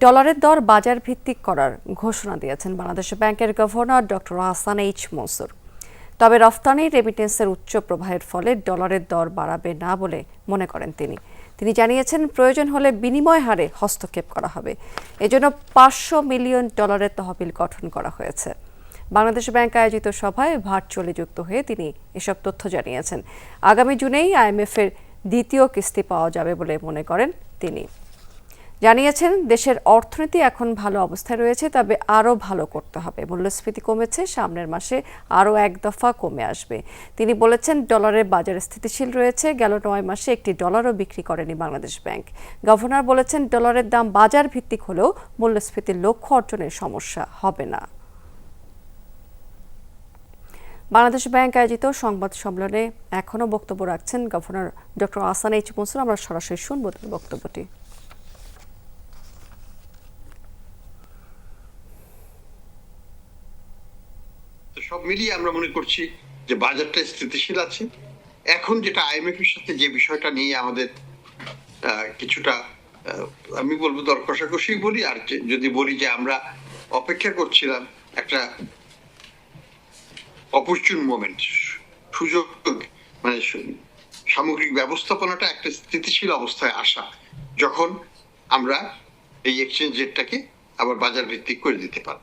ডলারের দর বাজার ভিত্তিক করার ঘোষণা দিয়েছেন বাংলাদেশ ব্যাংকের governor doctor Hasan H Mansur. তবে রফতানি রেমিটেন্সের উচ্চ প্রবাহের ফলে ডলারের দর বাড়াবে না বলে মনে করেন তিনি। তিনি জানিয়েছেন, প্রয়োজন হলে বিনিময় হারে হস্তক্ষেপ করা হবে। এজন্য পাঁচশো মিলিয়ন ডলারের তহবিল গঠন করা হয়েছে। বাংলাদেশ ব্যাংক আয়োজিত সভায় ভার্চুয়ালি যুক্ত হয়ে তিনি এসব তথ্য জানিয়েছেন। আগামী জুনেই আইএমএফ এর দ্বিতীয় কিস্তি পাওয়া যাবে বলে মনে করেন তিনি। জানিয়েছেন, দেশের অর্থনীতি এখন ভালো অবস্থায় রয়েছে, তবে আরও ভালো করতে হবে। মূল্যস্ফীতি কমেছে, সামনের মাসে আরও এক দফা কমে আসবে। তিনি বলেছেন, ডলারের বাজার স্থিতিশীল রয়েছে, গেল নয় মাসে একটি ডলারও বিক্রি করেনি বাংলাদেশ ব্যাংক। গভর্নর বলেছেন, ডলারের দাম বাজার ভিত্তিক হলেও মূল্যস্ফীতির লক্ষ্য অর্জনের সমস্যা হবে না। বাংলাদেশ ব্যাংক আয়োজিত সংবাদ সম্মেলনে এখনও বক্তব্য রাখছেন governor doctor Ahsan H Mansur. আমরা সরাসরি শুনব বক্তব্যটি। সব মিলিয়ে আমরা মনে করছি যে বাজারটা স্থিতিশীল আছে। এখন যেটা আইএমএফ এর সাথে যে বিষয়টা নিয়ে আমাদের কিছুটা আমি বলব দর কষাকষি বলি, আর যদি বলি যে আমরা অপেক্ষা করছিলাম একটা অপরচুন মোমেন্ট সুযোগ মানে সামগ্রিক ব্যবস্থাপনাটা একটা স্থিতিশীল অবস্থায় আসা, যখন আমরা এই এক্সচেঞ্জ রেটটাকে আবার বাজার ভিত্তিক করে দিতে পারব।